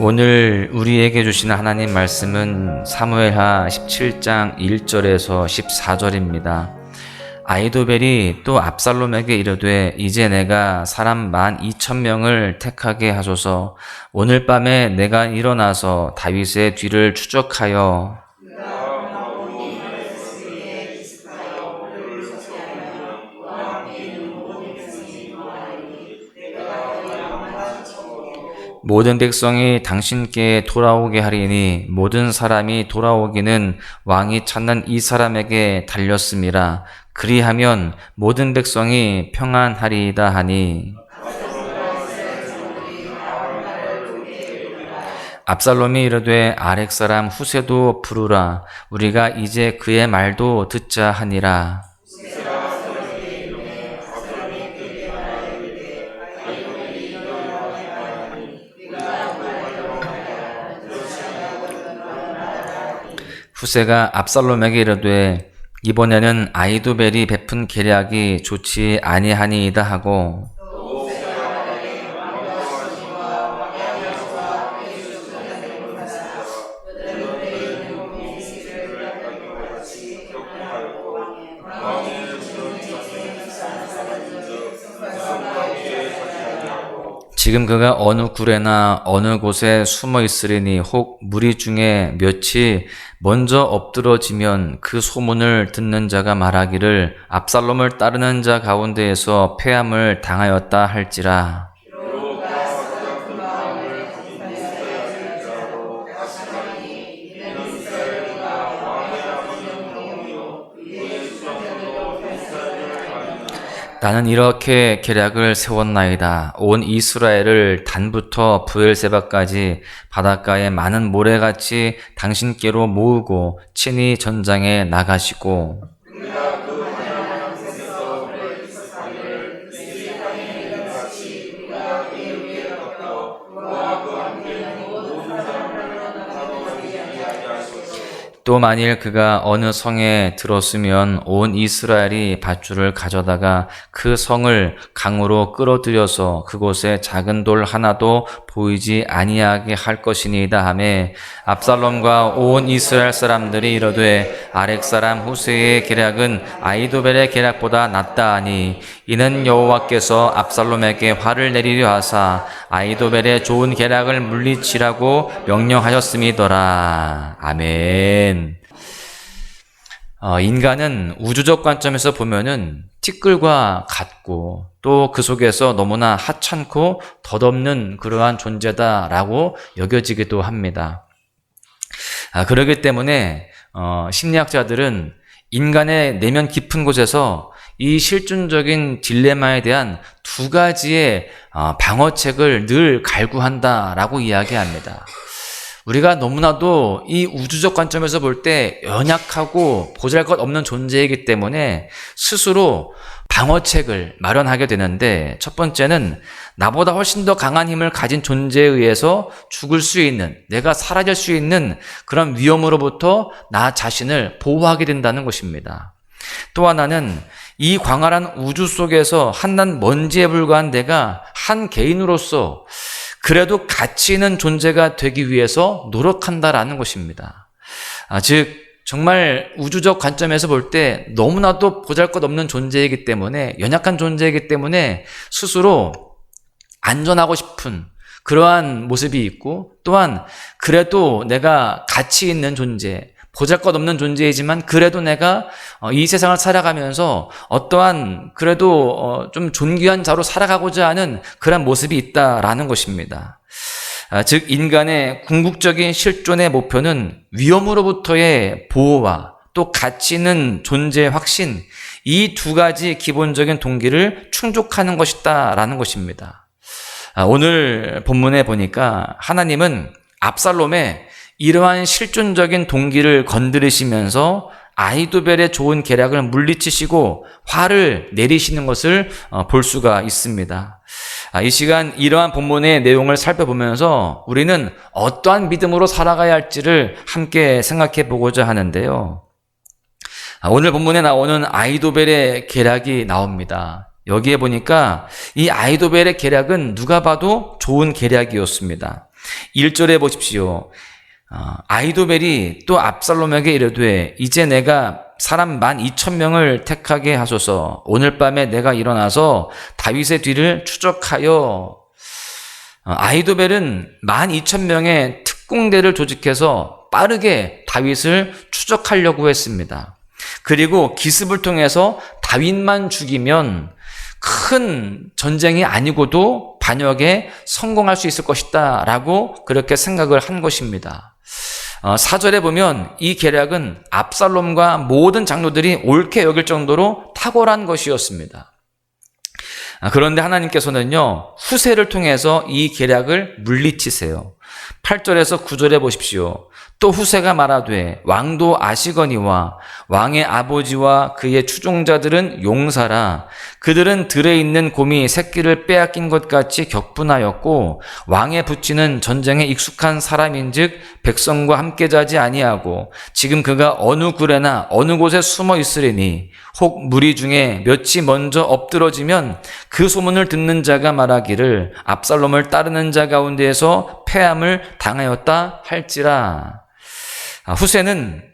오늘 우리에게 주시는 하나님 말씀은 사무엘하 17장 1절에서 14절입니다. 아이도벨이 또 압살롬에게 이르되 이제 내가 사람 만 이천 명을 택하게 하소서 오늘 밤에 내가 일어나서 다윗의 뒤를 추적하여 모든 백성이 당신께 돌아오게 하리니 모든 사람이 돌아오기는 왕이 찾는 이 사람에게 달렸음이라 그리하면 모든 백성이 평안하리이다 하니. 압살롬이 이르되 아렉 사람 후세도 부르라. 우리가 이제 그의 말도 듣자 하니라 후세가 압살롬에게 이르되 이번에는 아이도벨이 베푼 계략이 좋지 아니하니이다 하고 지금 그가 어느 굴에나 어느 곳에 숨어 있으리니 혹 무리 중에 몇이 먼저 엎드러지면 그 소문을 듣는 자가 말하기를 압살롬을 따르는 자 가운데에서 패함을 당하였다 할지라 나는 이렇게 계략을 세웠나이다. 온 이스라엘을 단부터 부엘세바까지 바닷가에 많은 모래같이 당신께로 모으고 친히 전장에 나가시고 또 만일 그가 어느 성에 들었으면 온 이스라엘이 밧줄을 가져다가 그 성을 강으로 끌어들여서 그곳에 작은 돌 하나도 보이지 아니하게 할 것이니이다 하매 압살롬과 온 이스라엘 사람들이 이르되 아렉 사람 후세의 계략은 아이도벨의 계략보다 낫다 하니 이는 여호와께서 압살롬에게 화를 내리려 하사 아이도벨의 좋은 계략을 물리치라고 명령하셨음이더라 아멘. 어, 인간은 우주적 관점에서 보면은 티끌과 같고 또 그 속에서 너무나 하찮고 덧없는 그러한 존재다라고 여겨지기도 합니다. 아, 그러기 때문에 어, 심리학자들은 인간의 내면 깊은 곳에서 이 실존적인 딜레마에 대한 두 가지의 어, 방어책을 늘 갈구한다라고 이야기합니다. 우리가 너무나도 이 우주적 관점에서 볼 때 연약하고 보잘 것 없는 존재이기 때문에 스스로 방어책을 마련하게 되는데 첫 번째는 나보다 훨씬 더 강한 힘을 가진 존재에 의해서 죽을 수 있는, 내가 사라질 수 있는 그런 위험으로부터 나 자신을 보호하게 된다는 것입니다. 또 하나는 이 광활한 우주 속에서 한낱 먼지에 불과한 내가 한 개인으로서 그래도 가치 있는 존재가 되기 위해서 노력한다라는 것입니다. 아, 즉, 정말 우주적 관점에서 볼 때 너무나도 보잘 것 없는 존재이기 때문에, 연약한 존재이기 때문에 스스로 안전하고 싶은 그러한 모습이 있고, 또한 그래도 내가 가치 있는 존재, 보잘 것 없는 존재이지만 그래도 내가 어, 이 세상을 살아가면서 어떠한 그래도 어, 좀 존귀한 자로 살아가고자 하는 그런 모습이 있다라는 것입니다. 아, 즉 인간의 궁극적인 실존의 목표는 위험으로부터의 보호와 또 가치 있는 존재의 확신 이 두 가지 기본적인 동기를 충족하는 것이다라는 것입니다. 아, 오늘 본문에 보니까 하나님은 압살롬의 이러한 실존적인 동기를 건드리시면서 아이도벨의 좋은 계략을 물리치시고 화를 내리시는 것을 어, 볼 수가 있습니다. 아, 이 시간 이러한 본문의 내용을 살펴보면서 우리는 어떠한 믿음으로 살아가야 할지를 함께 생각해 보고자 하는데요. 아, 오늘 본문에 나오는 아이도벨의 계략이 나옵니다. 여기에 보니까 이 아이도벨의 계략은 누가 봐도 좋은 계략이었습니다. 1절에 보십시오. 어, 아이도벨이 또 압살롬에게 이르되 이제 내가 사람 만 이천 명을 택하게 하소서 오늘 밤에 내가 일어나서 다윗의 뒤를 추적하여 어, 아이도벨은 만 이천 명의 특공대를 조직해서 빠르게 다윗을 추적하려고 했습니다. 그리고 기습을 통해서 다윗만 죽이면 큰 전쟁이 아니고도 반역에 성공할 수 있을 것이다 라고 그렇게 생각을 한 것입니다. 어, 사절에 보면 이 계략은 압살롬과 모든 장로들이 옳게 여길 정도로 탁월한 것이었습니다. 아, 그런데 하나님께서는요, 후세를 통해서 이 계략을 물리치세요. 8절에서 9절에 보십시오. 또 후세가 말하되 왕도 아시거니와 왕의 아버지와 그의 추종자들은 용사라 그들은 들에 있는 곰이 새끼를 빼앗긴 것 같이 격분하였고 왕의 부치는 전쟁에 익숙한 사람인즉 백성과 함께 자지 아니하고 지금 그가 어느 굴에나 어느 곳에 숨어 있으리니 혹 무리 중에 몇이 먼저 엎드러지면 그 소문을 듣는 자가 말하기를 압살롬을 따르는 자 가운데에서 패함을 당하였다 할지라 아, 후세는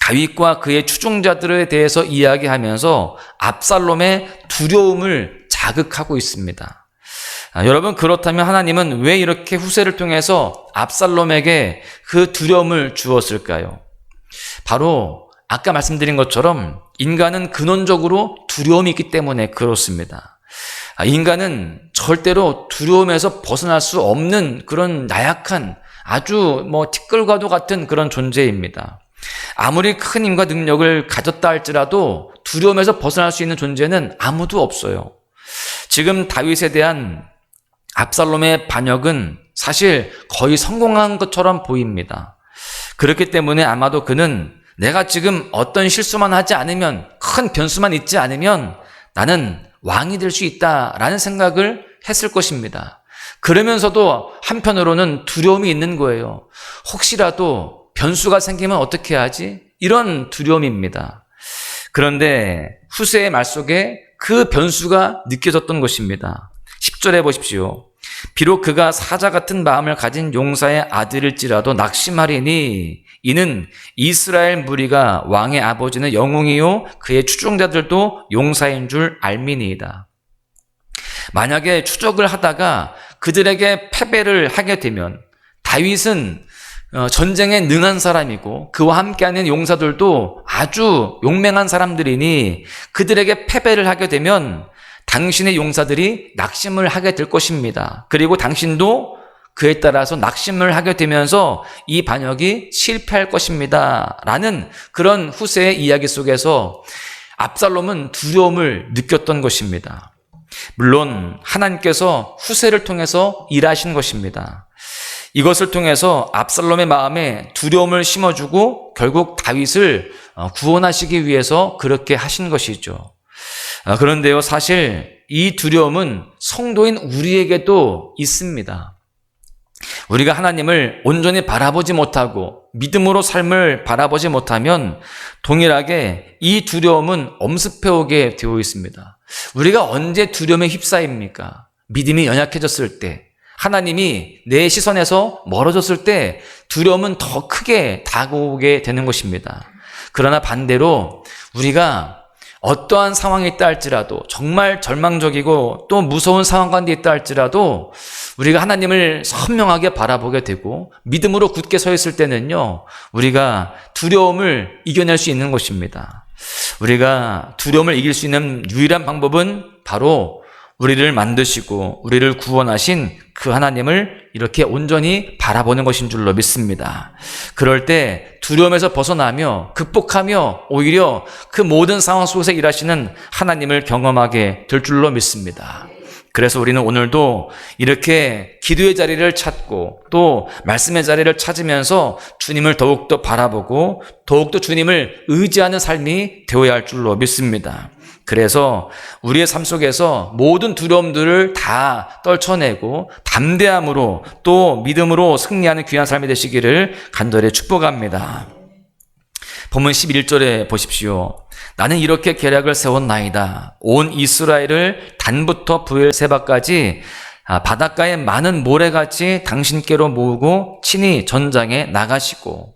다윗과 그의 추종자들에 대해서 이야기하면서 압살롬의 두려움을 자극하고 있습니다. 아, 여러분 그렇다면 하나님은 왜 이렇게 후세를 통해서 압살롬에게 그 두려움을 주었을까요? 바로 아까 말씀드린 것처럼 인간은 근원적으로 두려움이 있기 때문에 그렇습니다. 아, 인간은 절대로 두려움에서 벗어날 수 없는 그런 나약한 아주 뭐 티끌과도 같은 그런 존재입니다. 아무리 큰 힘과 능력을 가졌다 할지라도 두려움에서 벗어날 수 있는 존재는 아무도 없어요. 지금 다윗에 대한 압살롬의 반역은 사실 거의 성공한 것처럼 보입니다. 그렇기 때문에 아마도 그는 내가 지금 어떤 실수만 하지 않으면 큰 변수만 있지 않으면 나는 왕이 될 수 있다라는 생각을 했을 것입니다. 그러면서도 한편으로는 두려움이 있는 거예요. 혹시라도 변수가 생기면 어떻게 하지? 이런 두려움입니다. 그런데 후세의 말 속에 그 변수가 느껴졌던 것입니다. 10절에 보십시오. 비록 그가 사자 같은 마음을 가진 용사의 아들일지라도 낙심하리니 이는 이스라엘 무리가 왕의 아버지는 영웅이요 그의 추종자들도 용사인 줄 알미니이다. 만약에 추적을 하다가 그들에게 패배를 하게 되면 다윗은 어, 전쟁에 능한 사람이고 그와 함께하는 용사들도 아주 용맹한 사람들이니 그들에게 패배를 하게 되면 당신의 용사들이 낙심을 하게 될 것입니다. 그리고 당신도 그에 따라서 낙심을 하게 되면서 이 반역이 실패할 것입니다. 라는 그런 후세의 이야기 속에서 압살롬은 두려움을 느꼈던 것입니다. 물론 하나님께서 후세를 통해서 일하신 것입니다. 이것을 통해서 압살롬의 마음에 두려움을 심어주고 결국 다윗을 어, 구원하시기 위해서 그렇게 하신 것이죠. 아, 그런데요, 사실 이 두려움은 성도인 우리에게도 있습니다. 우리가 하나님을 온전히 바라보지 못하고 믿음으로 삶을 바라보지 못하면 동일하게 이 두려움은 엄습해오게 되어 있습니다. 우리가 언제 두려움에 휩싸입니까? 믿음이 연약해졌을 때, 하나님이 내 시선에서 멀어졌을 때 두려움은 더 크게 다가오게 되는 것입니다. 그러나 반대로 우리가 어떠한 상황이 있다 할지라도 정말 절망적이고 또 무서운 상황 가운데 있다 할지라도 우리가 하나님을 선명하게 바라보게 되고 믿음으로 굳게 서 있을 때는요 우리가 두려움을 이겨낼 수 있는 것입니다. 우리가 두려움을 이길 수 있는 유일한 방법은 바로 우리를 만드시고 우리를 구원하신 그 하나님을 이렇게 온전히 바라보는 것인 줄로 믿습니다. 그럴 때 두려움에서 벗어나며 극복하며 오히려 그 모든 상황 속에서 일하시는 하나님을 경험하게 될 줄로 믿습니다. 그래서 우리는 오늘도 이렇게 기도의 자리를 찾고 또 말씀의 자리를 찾으면서 주님을 더욱더 바라보고 더욱더 주님을 의지하는 삶이 되어야 할 줄로 믿습니다. 그래서 우리의 삶 속에서 모든 두려움들을 다 떨쳐내고 담대함으로 또 믿음으로 승리하는 귀한 삶이 되시기를 간절히 축복합니다. 본문 11절에 보십시오. 나는 이렇게 계략을 세웠나이다. 온 이스라엘을 단부터 부엘세바까지 아, 바닷가에 많은 모래같이 당신께로 모으고 친히 전장에 나가시고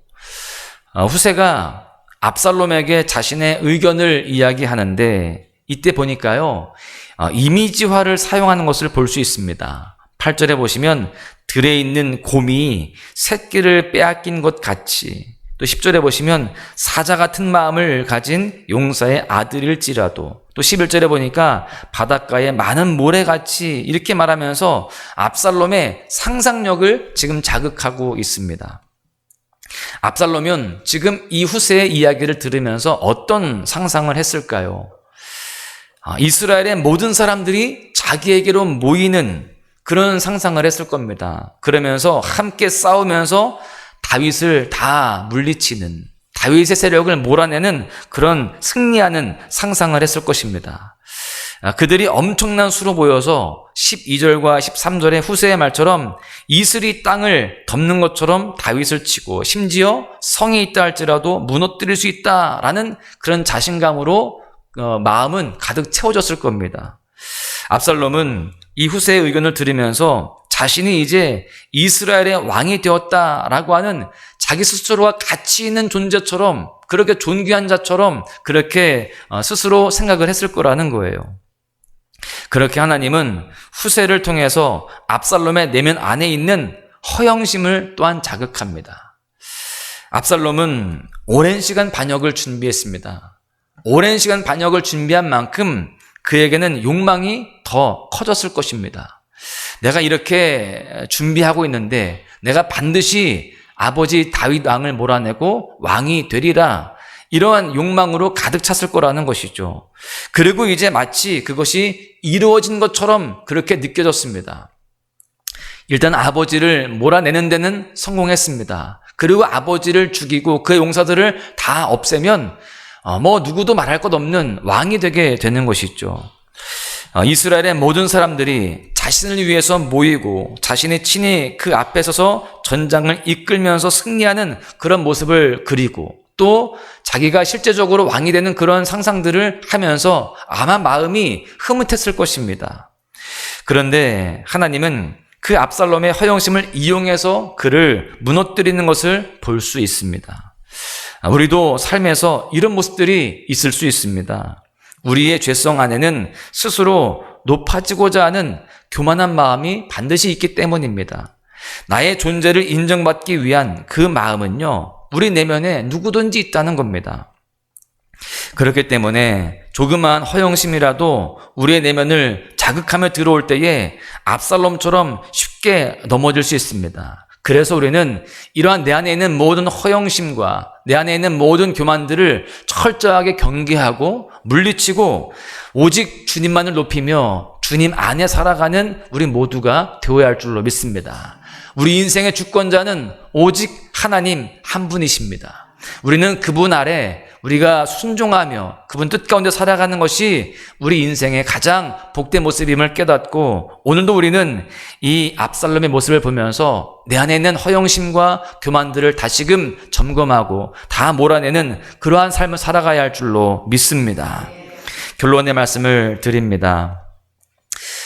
어, 후세가 압살롬에게 자신의 의견을 이야기하는데 이때 보니까요 어, 이미지화를 사용하는 것을 볼 수 있습니다. 8절에 보시면 들에 있는 곰이 새끼를 빼앗긴 것 같이 또 10절에 보시면 사자 같은 마음을 가진 용사의 아들일지라도 또 11절에 보니까 바닷가에 많은 모래같이 이렇게 말하면서 압살롬의 상상력을 지금 자극하고 있습니다. 압살롬은 지금 이 후세의 이야기를 들으면서 어떤 상상을 했을까요? 아, 이스라엘의 모든 사람들이 자기에게로 모이는 그런 상상을 했을 겁니다. 그러면서 함께 싸우면서 다윗을 다 물리치는 다윗의 세력을 몰아내는 그런 승리하는 상상을 했을 것입니다. 아, 그들이 엄청난 수로 모여서 12절과 13절의 후세의 말처럼 이슬이 땅을 덮는 것처럼 다윗을 치고 심지어 성이 있다 할지라도 무너뜨릴 수 있다라는 그런 자신감으로 어, 마음은 가득 채워졌을 겁니다. 압살롬은 이 후세의 의견을 들으면서 자신이 이제 이스라엘의 왕이 되었다라고 하는 자기 스스로와 가치 있는 존재처럼 그렇게 존귀한 자처럼 그렇게 어, 스스로 생각을 했을 거라는 거예요. 그렇게 하나님은 후세를 통해서 압살롬의 내면 안에 있는 허영심을 또한 자극합니다. 압살롬은 오랜 시간 반역을 준비했습니다. 오랜 시간 반역을 준비한 만큼 그에게는 욕망이 더 커졌을 것입니다. 내가 이렇게 준비하고 있는데 내가 반드시 아버지 다윗 왕을 몰아내고 왕이 되리라 이러한 욕망으로 가득 찼을 거라는 것이죠. 그리고 이제 마치 그것이 이루어진 것처럼 그렇게 느껴졌습니다. 일단 아버지를 몰아내는 데는 성공했습니다. 그리고 아버지를 죽이고 그 용사들을 다 없애면 어, 뭐 누구도 말할 것 없는 왕이 되게 되는 것이죠. 어, 이스라엘의 모든 사람들이 자신을 위해서 모이고 자신의 친히 그 앞에 서서 전장을 이끌면서 승리하는 그런 모습을 그리고 또 자기가 실제적으로 왕이 되는 그런 상상들을 하면서 아마 마음이 흐뭇했을 것입니다. 그런데 하나님은 그 압살롬의 허영심을 이용해서 그를 무너뜨리는 것을 볼 수 있습니다. 우리도 삶에서 이런 모습들이 있을 수 있습니다. 우리의 죄성 안에는 스스로 높아지고자 하는 교만한 마음이 반드시 있기 때문입니다. 나의 존재를 인정받기 위한 그 마음은요, 우리 내면에 누구든지 있다는 겁니다. 그렇기 때문에 조그만 허영심이라도 우리의 내면을 자극하며 들어올 때에 압살롬처럼 쉽게 넘어질 수 있습니다. 그래서 우리는 이러한 내 안에 있는 모든 허영심과 내 안에 있는 모든 교만들을 철저하게 경계하고 물리치고 오직 주님만을 높이며 주님 안에 살아가는 우리 모두가 되어야 할 줄로 믿습니다. 우리 인생의 주권자는 오직 하나님 한 분이십니다. 우리는 그분 아래 우리가 순종하며 그분 뜻 가운데 살아가는 것이 우리 인생의 가장 복된 모습임을 깨닫고 오늘도 우리는 이 압살롬의 모습을 보면서 내 안에 있는 허영심과 교만들을 다시금 점검하고 다 몰아내는 그러한 삶을 살아가야 할 줄로 믿습니다. 결론의 말씀을 드립니다.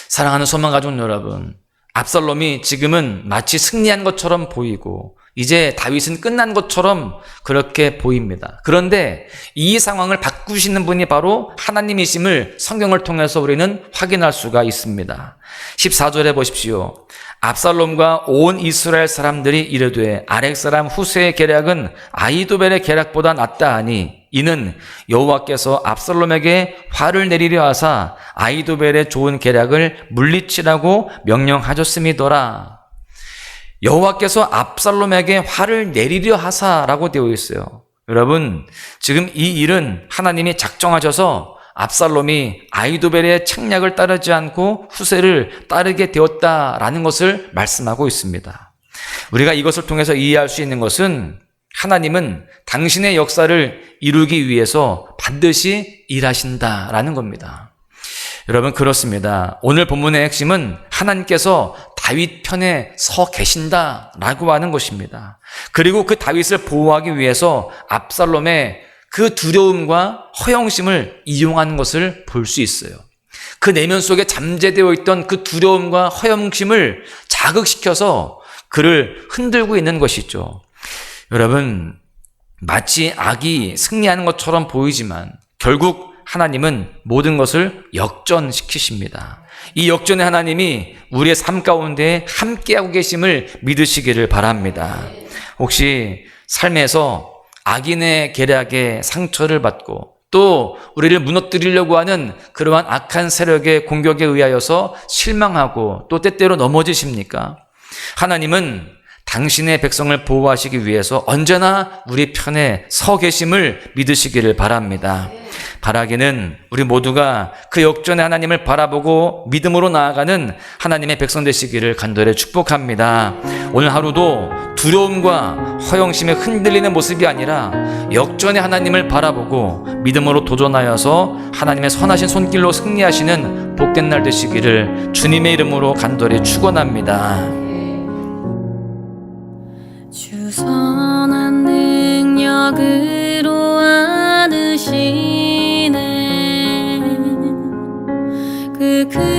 사랑하는 소망 가족 여러분, 압살롬이 지금은 마치 승리한 것처럼 보이고 이제 다윗은 끝난 것처럼 그렇게 보입니다. 그런데 이 상황을 바꾸시는 분이 바로 하나님이심을 성경을 통해서 우리는 확인할 수가 있습니다. 14절에 보십시오. 압살롬과 온 이스라엘 사람들이 이르되 아렉 사람 후세의 계략은 아이도벨의 계략보다 낫다 하니 이는 여호와께서 압살롬에게 화를 내리려 하사 아이도벨의 좋은 계략을 물리치라고 명령하셨음이더라. 여호와께서 압살롬에게 화를 내리려 하사라고 되어 있어요. 여러분, 지금 이 일은 하나님이 작정하셔서 압살롬이 아이도벨의 책략을 따르지 않고 후세를 따르게 되었다라는 것을 말씀하고 있습니다. 우리가 이것을 통해서 이해할 수 있는 것은 하나님은 당신의 역사를 이루기 위해서 반드시 일하신다라는 겁니다. 여러분 그렇습니다. 오늘 본문의 핵심은 하나님께서 다윗 편에 서 계신다라고 하는 것입니다. 그리고 그 다윗을 보호하기 위해서 압살롬의 그 두려움과 허영심을 이용하는 것을 볼 수 있어요. 그 내면 속에 잠재되어 있던 그 두려움과 허영심을 자극시켜서 그를 흔들고 있는 것이죠. 여러분, 마치 악이 승리하는 것처럼 보이지만 결국 하나님은 모든 것을 역전시키십니다. 이 역전의 하나님이 우리의 삶 가운데 함께하고 계심을 믿으시기를 바랍니다. 혹시 삶에서 악인의 계략에 상처를 받고 또 우리를 무너뜨리려고 하는 그러한 악한 세력의 공격에 의하여서 실망하고 또 때때로 넘어지십니까? 하나님은 당신의 백성을 보호하시기 위해서 언제나 우리 편에 서 계심을 믿으시기를 바랍니다. 바라기는 우리 모두가 그 역전의 하나님을 바라보고 믿음으로 나아가는 하나님의 백성 되시기를 간절히 축복합니다. 오늘 하루도 두려움과 허영심에 흔들리는 모습이 아니라 역전의 하나님을 바라보고 믿음으로 도전하여서 하나님의 선하신 손길로 승리하시는 복된 날 되시기를 주님의 이름으로 간절히 축원합니다. 주 선한 능력으 그